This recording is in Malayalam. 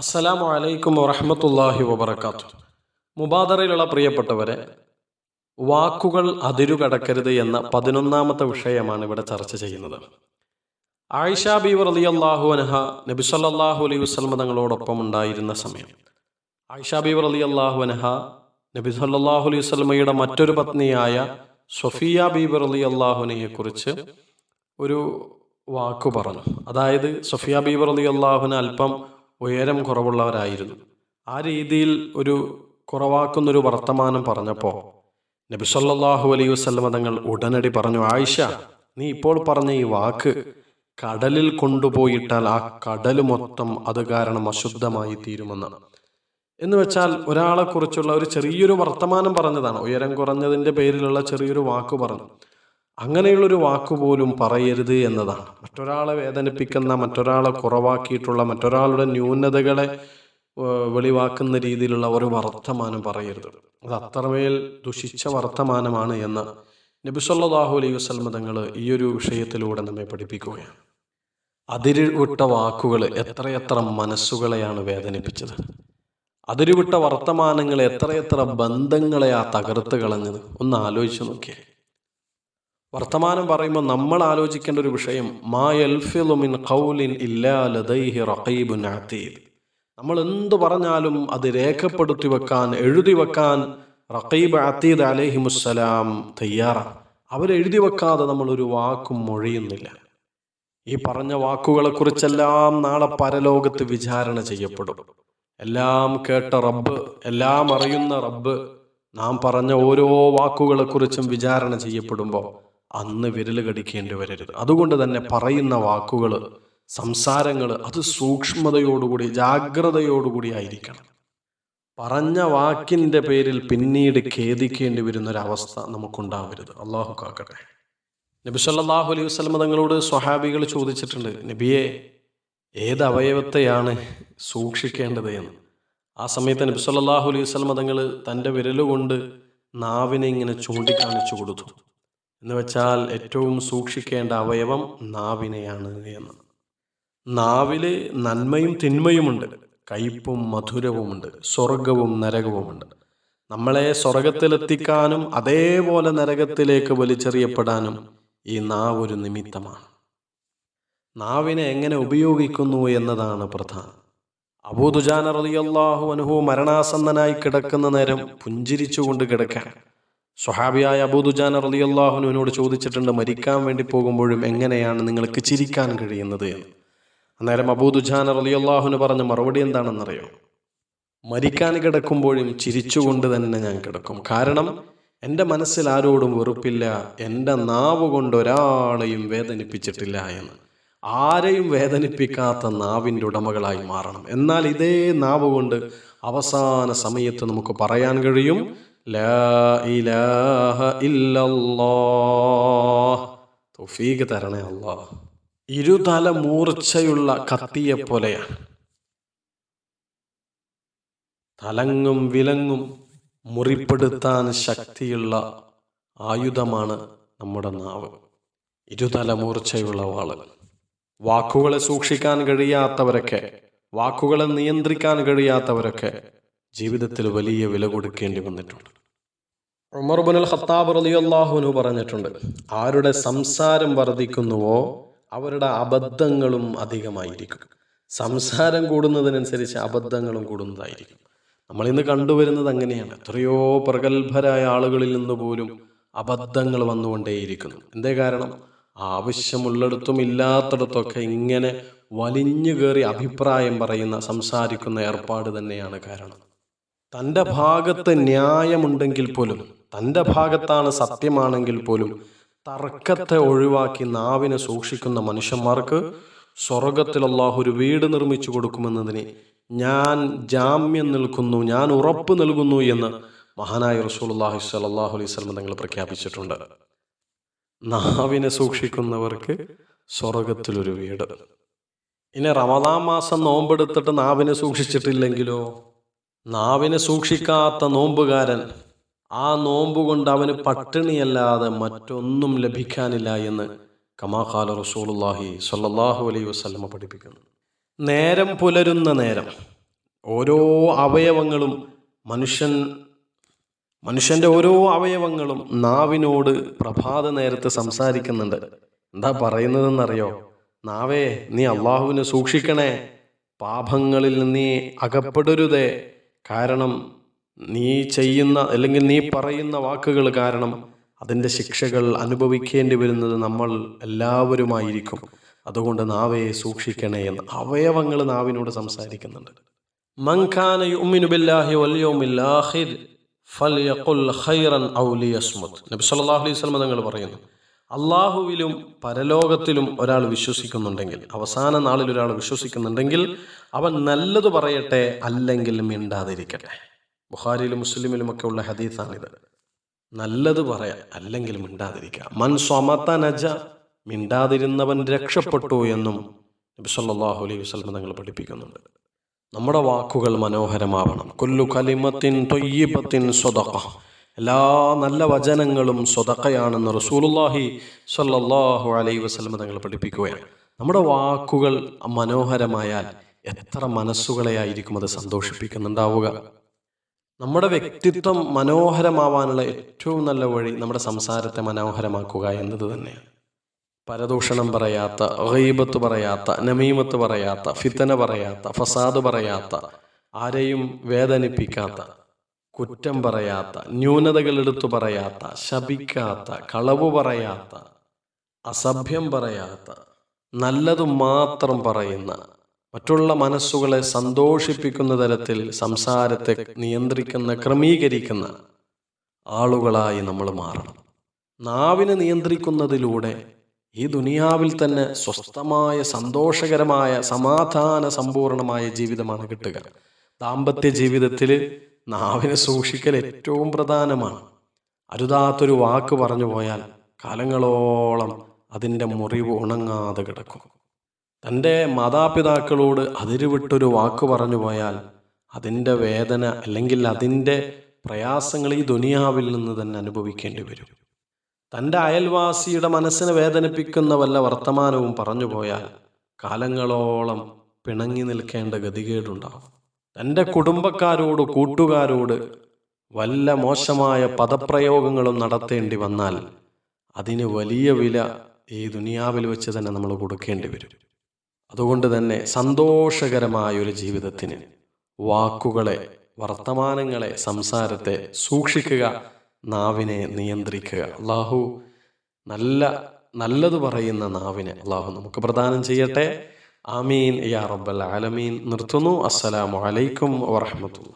അസ്സലാമു അലൈക്കും വറഹമത്തല്ലാഹി വബർക്കാത്തു മുബാദറയിലുള്ള പ്രിയപ്പെട്ടവരെ വാക്കുകൾ അതിരുകടക്കരുത് എന്ന പതിനൊന്നാമത്തെ വിഷയമാണ് ഇവിടെ ചർച്ച ചെയ്യുന്നത്. ആയിഷ ബീവർ അലി അള്ളാഹു അനഹ നബി സല്ലാഹു അലൈഹി വസ്ലമ തങ്ങളോടൊപ്പം ഉണ്ടായിരുന്ന സമയം. ആയിഷ ബീവർ അലി അള്ളാഹു അനഹ നബി സല്ലാഹു അലൈഹി വസ്ലമയുടെ മറ്റൊരു പത്നിയായ സൊഫിയ ബീബർ അലി അള്ളാഹുനയെ കുറിച്ച് ഒരു വാക്കു പറഞ്ഞു. അതായത് സൊഫിയ ബീബർ അലി അള്ളാഹുന അല്പം ഉയരം കുറവുള്ളവരായിരുന്നു. ആ രീതിയിൽ ഒരു കുറവാക്കുന്നൊരു വർത്തമാനം പറഞ്ഞപ്പോൾ നബി അലൈ അലൈഹി വസല്ലമ തങ്ങൾ ഉടനടി പറഞ്ഞു ആയിഷ നീ ഇപ്പോൾ പറഞ്ഞ ഈ വാക്ക് കടലിൽ കൊണ്ടുപോയിട്ടാൽ ആ കടൽ മൊത്തം അത് കാരണം അശുദ്ധമായി തീരുമെന്ന് എന്ന് വെച്ചാൽ ഒരാളെക്കുറിച്ചുള്ള ഒരു ചെറിയൊരു വർത്തമാനം പറഞ്ഞതാണ്. ഉയരം കുറഞ്ഞതിന്റെ പേരിലുള്ള ചെറിയൊരു വാക്ക് പറഞ്ഞു. അങ്ങനെയുള്ളൊരു വാക്കുപോലും പറയരുത് എന്നതാണ്. മറ്റൊരാളെ വേദനിപ്പിക്കുന്ന മറ്റൊരാളെ കുറവാക്കിയിട്ടുള്ള മറ്റൊരാളുടെ ന്യൂനതകളെ വെളിവാക്കുന്ന രീതിയിലുള്ള ഒരു വർത്തമാനം പറയരുത്. അത് അത്രമേൽ ദുഷിച്ച വർത്തമാനമാണ് എന്ന് നബി സല്ലല്ലാഹു അലൈഹി വസല്ലമ തങ്ങൾ ഈ ഒരു വിഷയത്തിലൂടെ നമ്മെ പഠിപ്പിക്കുകയാണ്. അതിരുവിട്ട വാക്കുകൾ എത്രയെത്ര മനസ്സുകളെയാണ് വേദനിപ്പിച്ചത്. അതിരുവിട്ട വർത്തമാനങ്ങൾ എത്രയെത്ര ബന്ധങ്ങളെ ആ തകർത്ത് കളഞ്ഞത്? ഒന്ന് ആലോചിച്ച് നോക്കിയേ. വർത്തമാനം പറയുമ്പോൾ നമ്മൾ ആലോചിക്കേണ്ട ഒരു വിഷയം മാ എൽഫിലുമിൻ ഖൗലിൻ ഇല്ലാ ലദൈഹി റഖീബുൻ അതീദ് നമ്മൾ എന്ത് പറഞ്ഞാലും അത് രേഖപ്പെടുത്തി വെക്കാൻ എഴുതി വെക്കാൻ റഖീബ് അതീദ് അലൈഹിമുസ്സലാം തയ്യാറാണ്. അവരെഴുതി വെക്കാതെ നമ്മൾ ഒരു വാക്കും മൊഴിയുന്നില്ല. ഈ പറഞ്ഞ വാക്കുകളെ കുറിച്ചെല്ലാം നാളെ പരലോകത്ത് വിചാരണ ചെയ്യപ്പെടും. എല്ലാം കേട്ട റബ്ബ് എല്ലാം അറിയുന്ന റബ്ബ് നാം പറഞ്ഞ ഓരോ വാക്കുകളെക്കുറിച്ചും വിചാരണ ചെയ്യപ്പെടുമ്പോൾ അന്ന് വിരൽ കടിക്കേണ്ടി വരരുത്. അതുകൊണ്ട് തന്നെ പറയുന്ന വാക്കുകൾ സംസാരങ്ങൾ അത് സൂക്ഷ്മതയോടുകൂടി ജാഗ്രതയോടുകൂടി ആയിരിക്കണം. പറഞ്ഞ വാക്കിന്റെ പേരിൽ പിന്നീട് ഖേദിക്കേണ്ടി വരുന്ന ഒരവസ്ഥ നമുക്കുണ്ടാവരുത്. അള്ളാഹു കാക്കട്ടെ. നബി സല്ലാഹു അലൈഹി വസ്ലമ തങ്ങളോട് സ്വഹാബികൾ ചോദിച്ചിട്ടുണ്ട് നബിയെ ഏത് അവയവത്തെയാണ് സൂക്ഷിക്കേണ്ടത് എന്ന്? ആ സമയത്ത് നബി സല്ലാഹു അലൈഹി വസ്ലമ തങ്ങൾ തന്റെ വിരലുകൊണ്ട് നാവിനെ ഇങ്ങനെ ചൂണ്ടിക്കാണിച്ചു കൊടുത്തു. എന്ന് വെച്ചാൽ ഏറ്റവും സൂക്ഷിക്കേണ്ട അവയവം നാവിനെയാണ് എന്ന്. നാവിൽ നന്മയും തിന്മയുമുണ്ട് കയ്പും മധുരവുമുണ്ട് സ്വർഗവും നരകവുമുണ്ട്. നമ്മളെ സ്വർഗത്തിലെത്തിക്കാനും അതേപോലെ നരകത്തിലേക്ക് വലിച്ചെറിയപ്പെടാനും ഈ നാവ് ഒരു നിമിത്തമാണ്. നാവിനെ എങ്ങനെ ഉപയോഗിക്കുന്നു എന്നതാണ് പ്രധാനം. അബൂദുജാന റളിയല്ലാഹു അൻഹു മരണാസന്നനായി കിടക്കുന്ന നേരം പുഞ്ചിരിച്ചുകൊണ്ട് കിടക്കാൻ. സ്വഹാബിയായ അബൂദുജാന അള്ളാഹുനുവിനോട് ചോദിച്ചിട്ടുണ്ട് മരിക്കാൻ വേണ്ടി പോകുമ്പോഴും എങ്ങനെയാണ് നിങ്ങൾക്ക് ചിരിക്കാൻ കഴിയുന്നത്? എന്ന്. അന്നേരം അബൂദുജാന റളിയല്ലാഹുന് പറഞ്ഞ മറുപടി എന്താണെന്നറിയോ? മരിക്കാൻ കിടക്കുമ്പോഴും ചിരിച്ചുകൊണ്ട് തന്നെ ഞാൻ കിടക്കും. കാരണം എന്റെ മനസ്സിൽ ആരോടും വെറുപ്പില്ല എന്റെ നാവ് കൊണ്ട് ഒരാളെയും വേദനിപ്പിച്ചിട്ടില്ല എന്ന്. ആരെയും വേദനിപ്പിക്കാത്ത നാവിന്റെ ഉടമകളായി മാറണം. എന്നാൽ ഇതേ നാവ് കൊണ്ട് അവസാന സമയത്ത് നമുക്ക് പറയാൻ കഴിയും തരണേ ഇരുതല മൂർച്ചയുള്ള കത്തിയെ പോലെയാണ്. തലങ്ങും വിലങ്ങും മുറിപ്പെടുത്താൻ ശക്തിയുള്ള ആയുധമാണ് നമ്മുടെ നാവ്. ഇരുതല മൂർച്ചയുള്ള വാൾ. വാക്കുകളെ സൂക്ഷിക്കാൻ കഴിയാത്തവരൊക്കെ വാക്കുകളെ നിയന്ത്രിക്കാൻ കഴിയാത്തവരൊക്കെ ജീവിതത്തിൽ വലിയ വില കൊടുക്കേണ്ടി വന്നിട്ടുണ്ട്. ഉമർ ബുനുൽ ഖത്താബ് റലിയല്ലാഹുനു പറഞ്ഞിട്ടുണ്ട് ആരുടെ സംസാരം വർദ്ധിക്കുന്നുവോ അവരുടെ അബദ്ധങ്ങളും അധികമായിരിക്കും. സംസാരം കൂടുന്നതിനനുസരിച്ച് അബദ്ധങ്ങളും കൂടുന്നതായിരിക്കും. നമ്മൾ ഇന്ന് കണ്ടുവരുന്നത് അങ്ങനെയാണ്. എത്രയോ പ്രഗത്ഭരായ ആളുകളിൽ നിന്ന് പോലും അബദ്ധങ്ങൾ വന്നുകൊണ്ടേയിരിക്കുന്നു. എന്തേ കാരണം? ആവശ്യമുള്ളിടത്തും ഇല്ലാത്തിടത്തൊക്കെ ഇങ്ങനെ വലിഞ്ഞു കയറി അഭിപ്രായം പറയുന്ന സംസാരിക്കുന്ന ഏർപ്പാട് തന്നെയാണ് കാരണം. തന്റെ ഭാഗത്ത് ന്യായമുണ്ടെങ്കിൽ പോലും തന്റെ ഭാഗത്താണ് സത്യമാണെങ്കിൽ പോലും തർക്കത്തെ ഒഴിവാക്കി നാവിനെ സൂക്ഷിക്കുന്ന മനുഷ്യന്മാർക്ക് സ്വർഗത്തിൽ ഒരു വീട് നിർമ്മിച്ചു കൊടുക്കുമെന്നതിന് ഞാൻ ജാമ്യം നിൽക്കുന്നു ഞാൻ ഉറപ്പ് നൽകുന്നു എന്ന് മഹാനായ റസൂലുള്ളാഹി സ്വല്ലല്ലാഹു അലൈഹി വസല്ലം തങ്ങൾ പ്രഖ്യാപിച്ചിട്ടുണ്ട്. നാവിനെ സൂക്ഷിക്കുന്നവർക്ക് സ്വർഗത്തിലൊരു വീട്. ഇനി റമദാം മാസം നോമ്പെടുത്തിട്ട് നാവിനെ സൂക്ഷിച്ചിട്ടില്ലെങ്കിലോ? നാവിനെ സൂക്ഷിക്കാത്ത നോമ്പുകാരൻ ആ നോമ്പുകൊണ്ട് അവന് പട്ടിണിയല്ലാതെ മറ്റൊന്നും ലഭിക്കാനില്ല എന്ന് കമാഖാല റസൂലുള്ളാഹി സ്വല്ലല്ലാഹു അലൈഹി വസ്ലമ പഠിപ്പിക്കുന്നു. നേരം പുലരുന്ന നേരം ഓരോ അവയവങ്ങളും മനുഷ്യൻ മനുഷ്യന്റെ ഓരോ അവയവങ്ങളും നാവിനോട് പ്രഭാത നേരത്ത് സംസാരിക്കുന്നുണ്ട്. എന്താ പറയുന്നതെന്നറിയോ? നാവേ നീ അള്ളാഹുവിനെ സൂക്ഷിക്കണേ പാപങ്ങളിൽ നീ അകപ്പെടരുതേ കാരണം നീ ചെയ്യുന്ന അല്ലെങ്കിൽ നീ പറയുന്ന വാക്കുകൾ കാരണം അതിന്റെ ശിക്ഷകൾ അനുഭവിക്കേണ്ടി വരുന്നത് നമ്മൾ എല്ലാവരുമായിരിക്കും. അതുകൊണ്ട് നാവയെ സൂക്ഷിക്കണേ എന്ന് അവയവങ്ങൾ നാവിനോട് സംസാരിക്കുന്നുണ്ട്. മൻഖാന യുമിനു ബില്ലാഹി ഔ നബി സല്ലല്ലാഹു അലൈഹി വസല്ലം തങ്ങൾ പറയുന്നു അള്ളാഹുവിലും പരലോകത്തിലും ഒരാൾ വിശ്വസിക്കുന്നുണ്ടെങ്കിൽ അവസാന നാളിൽ ഒരാൾ വിശ്വസിക്കുന്നുണ്ടെങ്കിൽ അവൻ നല്ലത് പറയട്ടെ അല്ലെങ്കിൽ മിണ്ടാതിരിക്കട്ടെ. ബുഹാരിയിലും മുസ്ലിമിലും ഒക്കെ ഉള്ള ഹദീസാണിത്. നല്ലത് പറയാം അല്ലെങ്കിൽ മിണ്ടാതിരിക്കുക മൻ സ്വമത്ത നജ മിണ്ടാതിരുന്നവൻ രക്ഷപ്പെട്ടു എന്നും നബി സല്ലല്ലാഹു അലൈഹി വസല്ലം തങ്ങൾ പഠിപ്പിക്കുന്നുണ്ട്. നമ്മുടെ വാക്കുകൾ മനോഹരമാവണം. കൊല്ലു കലിമത്തിൻ തൊയ്യപ്പത്തിൻ സ്വതക്ക എല്ലാ നല്ല വചനങ്ങളും സ്വതക്കയാണെന്ന് റസൂലുല്ലാഹി സല്ലല്ലാഹു അലൈഹി വസല്ലം തങ്ങൾ പഠിപ്പിക്കുകയാണ്. നമ്മുടെ വാക്കുകൾ മനോഹരമായാൽ എത്ര മനസ്സുകളെയായിരിക്കും അത് സന്തോഷിപ്പിക്കുന്നുണ്ടാവുക? നമ്മുടെ വ്യക്തിത്വം മനോഹരമാവാനുള്ള ഏറ്റവും നല്ല വഴി നമ്മുടെ സംസാരത്തെ മനോഹരമാക്കുക എന്നത് തന്നെയാണ്. പരദൂഷണം പറയാത്ത ഗൈബത്ത് പറയാത്ത നമീമത്ത് പറയാത്ത ഫിത്തന പറയാത്ത ഫസാദ് പറയാത്ത ആരെയും വേദനിപ്പിക്കാത്ത കുറ്റം പറയാത്ത ന്യൂനതകൾ എടുത്തു പറയാത്ത ശപിക്കാത്ത കളവ് പറയാത്ത അസഭ്യം പറയാത്ത നല്ലതു മാത്രം പറയുന്ന മറ്റുള്ള മനസ്സുകളെ സന്തോഷിപ്പിക്കുന്ന തരത്തിൽ സംസാരത്തെ നിയന്ത്രിക്കുന്ന ക്രമീകരിക്കുന്ന ആളുകളായി നമ്മൾ മാറണം. നാവിനെ നിയന്ത്രിക്കുന്നതിലൂടെ ഈ ദുനിയാവിൽ തന്നെ സ്വസ്ഥമായ സന്തോഷകരമായ സമാധാന സമ്പൂർണമായ ജീവിതമാണ് കിട്ടുക. ദാമ്പത്യ ജീവിതത്തിൽ നാവിനെ സൂക്ഷിക്കൽ ഏറ്റവും പ്രധാനമാണ്. അരുതാത്തൊരു വാക്ക് പറഞ്ഞു പോയാൽ കാലങ്ങളോളം അതിന്റെ മുറിവ് ഉണങ്ങാതെ കിടക്കും. തന്റെ മാതാപിതാക്കളോട് അതിരുവിട്ടൊരു വാക്ക് പറഞ്ഞു പോയാൽ അതിന്റെ വേദന അല്ലെങ്കിൽ അതിന്റെ പ്രയാസങ്ങൾ ഈ ദുനിയാവിൽ നിന്ന് തന്നെ അനുഭവിക്കേണ്ടി വരും. തന്റെ അയൽവാസിയുടെ മനസ്സിനെ വേദനിപ്പിക്കുന്ന വല്ല വർത്തമാനവും പറഞ്ഞു പോയാൽ കാലങ്ങളോളം പിണങ്ങി നിൽക്കേണ്ട ഗതികേടുണ്ടാവും. തന്റെ കുടുംബക്കാരോട് കൂട്ടുകാരോട് വല്ല മോശമായ പദപ്രയോഗങ്ങളും നടത്തേണ്ടി വന്നാൽ അതിന് വലിയ വില ഈ ദുനിയാവിൽ വെച്ച് തന്നെ നമ്മൾ കൊടുക്കേണ്ടി വരും. അതുകൊണ്ട് തന്നെ സന്തോഷകരമായ ഒരു ജീവിതത്തിന് വാക്കുകളെ വർത്തമാനങ്ങളെ സംസാരത്തെ സൂക്ഷിക്കുക നാവിനെ നിയന്ത്രിക്കുക. അള്ളാഹു നല്ല നല്ലത് പറയുന്ന നാവിനെ അള്ളാഹു നമുക്ക് പ്രദാനം ചെയ്യട്ടെ. ആമീൻ യാ റബ്ബൽ ആലമീൻ നിർത്തുന്നു അസ്സലാമു അലൈക്കും വറഹമത്തുള്ള